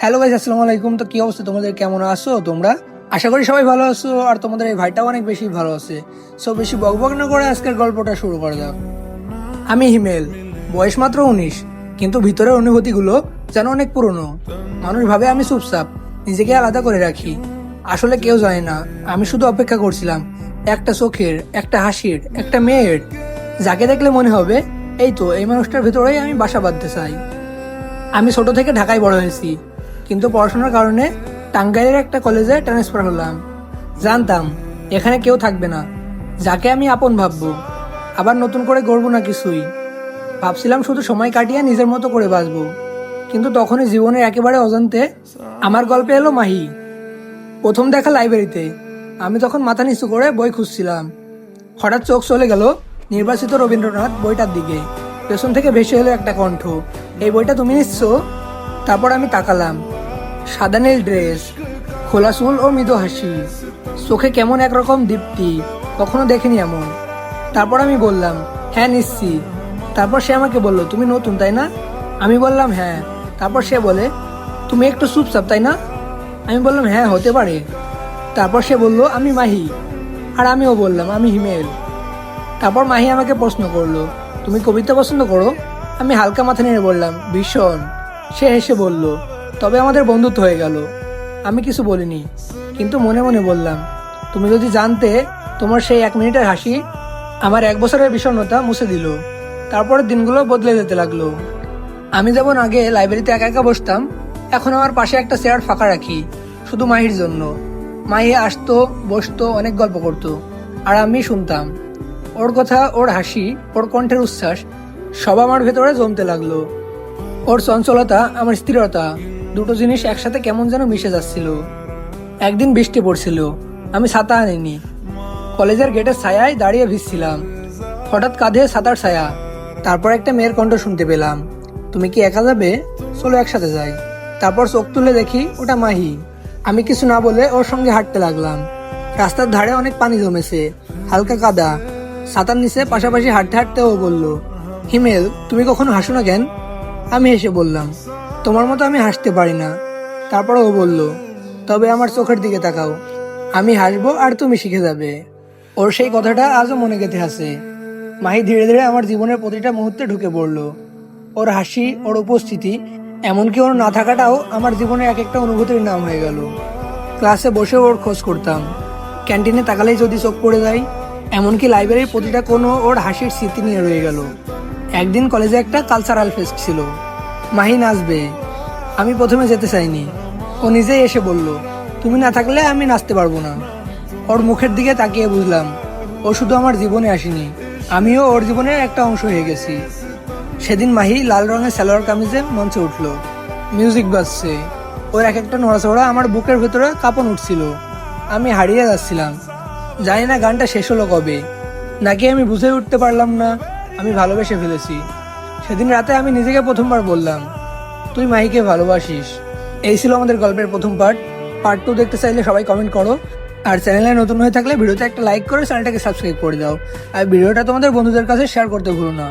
Hello guys আসসালামু আলাইকুম। তো কি অবস্থা? তোমাদের কেমন আছো? তোমরা? আশা করি সবাই ভালো আছো আর তোমাদের এই ভাইটাও অনেক বেশি ভালো আছে। সো বেশি বকবক না করে আজকের গল্পটা শুরু করা যাক। আমি হিমেল, বয়স মাত্র উনিশ, কিন্তু ভিতরের অনুভূতিগুলো যেন অনেক পুরনো। মানুষ ভাবে আমি চুপচাপ, নিজেকে আলাদা করে রাখি। আসলে কেউ জানে না, আমি শুধু অপেক্ষা করছিলাম, একটা চোখের, একটা হাসির, একটা মেয়ের। যাকে দেখলে মনে হবে, এই তো, এই মানুষটার ভিতরেই আমি বাসা বাঁধতে চাই। আমি ছোট থেকে ঢাকায় বড় হয়েছি। কিন্তু পড়াশোনার কারণে টাঙ্গাইলের একটা কলেজে ট্রান্সফার হলাম। জানতাম, এখানে কেউ থাকবে না। যাকে আমি আপন ভাববো। আবার নতুন করে গড়বো না কিছুই। ভাবছিলাম শুধু সময় কাটিয়ে নিজের মতো করে বাঁচবো। কিন্তু তখনই জীবনের একেবারে অজান্তে আমার গল্পে এলো মাহি। প্রথম দেখা লাইব্রেরিতে আমি তখন মাথা নিচু করে বই খুঁজছিলাম। হঠাৎ চোখ চলে গেল নির্বাচিত রবীন্দ্রনাথ বইটার দিকে। পেছন থেকে ভেসে এলো একটা কণ্ঠ। এই বইটা তুমি নিচ্ছ? তারপর আমি তাকালাম। সাদা নীল ড্রেস, খোলা চুল ও মৃদু হাসি। চোখে কেমন একরকম দীপ্তি, কখনো দেখিনি এমন। তারপর আমি বললাম হ্যাঁ নিচ্ছি। তারপর সে আমাকে বলল, তুমি নতুন, তাই না? আমি বললাম হ্যাঁ। তারপর সে বলে, তুমি একটু চুপচাপ, তাই না? আমি বললাম হ্যাঁ হতে পারে। তারপর সে বলল, আমি মাহি। আর আমিও বললাম, আমি হিমেল। তারপর মাহি আমাকে প্রশ্ন করল, তুমি কবিতা পছন্দ করো? আমি হালকা মাথা নিয়ে বললাম, ভীষণ। সে হেসে বলল তবে আমাদের বন্ধুত্ব হয়ে গেল। আমি কিছু বলিনি, কিন্তু মনে মনে বললাম, তুমি যদি জানতে তোমার সেই এক মিনিটের হাসি আমার এক বছরের বিষণ্ণতা মুছে দিল, তারপরের দিনগুলো বদলে যেতে লাগল। আমি যেমন আগে লাইব্রেরিতে একা একা বসতাম, এখন আমার পাশে একটা চেয়ার ফাঁকা রাখি, শুধু মাহির জন্য। মাহি আসতো, বসতো, অনেক গল্প করতো, আর আমি শুনতাম। ওর কথা, ওর হাসি, ওর কণ্ঠের উচ্ছ্বাস সব আমার ভেতরে জমতে লাগল। ওর চঞ্চলতা, আমার স্থিরতা দুটো জিনিস একসাথে কেমন যেন মিশে যাচ্ছিল। একদিন বৃষ্টি পড়ছিল, আমি ছাতা আনিনি। কলেজের গেটের ছায়ায় দাঁড়িয়ে ভিজছিলাম। হঠাৎ কাঁধে ছাতার ছায়া। তারপর একটা মেয়ের কণ্ঠ শুনতে পেলাম। তুমি কি একা যাবে? চলো একসাথে যাই। তারপর চোখ তুলে দেখি ওটা মাহি। আমি কিছু না বলে ওর সঙ্গে হাঁটতে লাগলাম। রাস্তার ধারে অনেক পানি জমেছে, হালকা কাদা। ছাতার নিচে পাশাপাশি হাঁটতে হাঁটতে ও বলল, হিমেল, তুমি কখনো হাসো না কেন? আমি হেসে বললাম তোমার মতো আমি হাসতে পারি না। তারপর ও বলল, তবে আমার চোখের দিকে তাকাও। আমি হাসবো আর তুমি শিখে যাবে ওর সেই কথাটা আজও মনে গেঁথে আছে। মাহি ধীরে ধীরে আমার জীবনের প্রতিটা মুহূর্তে ঢুকে পড়ল। ওর হাসি, ওর উপস্থিতি, এমনকি ওর না থাকাটাও আমার জীবনে এক একটা অনুভূতির নাম হয়ে গেল। ক্লাসে বসে ওর খোঁজ করতাম। ক্যান্টিনে তাকালেই যদি চোখ পড়ে যায়, এমনকি লাইব্রেরির প্রতিটা কোনো ওর হাসির স্মৃতি নিয়ে রয়ে গেল। একদিন কলেজে একটা কালচারাল ফেস্ট ছিল। মাহি নাচবে আমি প্রথমে যেতে চাইনি। ও নিজেই এসে বলল, তুমি না থাকলে আমি নাচতে পারব না। ওর মুখের দিকে তাকিয়ে বুঝলাম, ও শুধু আমার জীবনে আসেনি, আমিও ওর জীবনের একটা অংশ হয়ে গেছি। সেদিন মাহি লাল রঙের সালোয়ার কামিজে মঞ্চে উঠল। মিউজিক বাজছে। ওর এক একটা নড়াচড়া আমার বুকের ভেতরে কাঁপন উঠছিল। আমি হারিয়ে যাচ্ছিলাম। জানি না গানটা শেষ হলো কবে। নাকি আমি বুঝে উঠতে পারলাম না, আমি ভালোবেসে ফেলেছি। সেদিন রাতে আমি নিজেকে প্রথমবার বললাম, তুই মাহিকে ভালোবাসিস। এই ছিল আমাদের গল্পের প্রথম পার্ট। পার্ট টু দেখতে চাইলে সবাই কমেন্ট করো। আর চ্যানেলে নতুন হয়ে থাকলে ভিডিওতে একটা লাইক করে চ্যানেলটাকে সাবস্ক্রাইব করে দাও। আর ভিডিওটা তোমাদের বন্ধুদের কাছে শেয়ার করতে ভুলো না।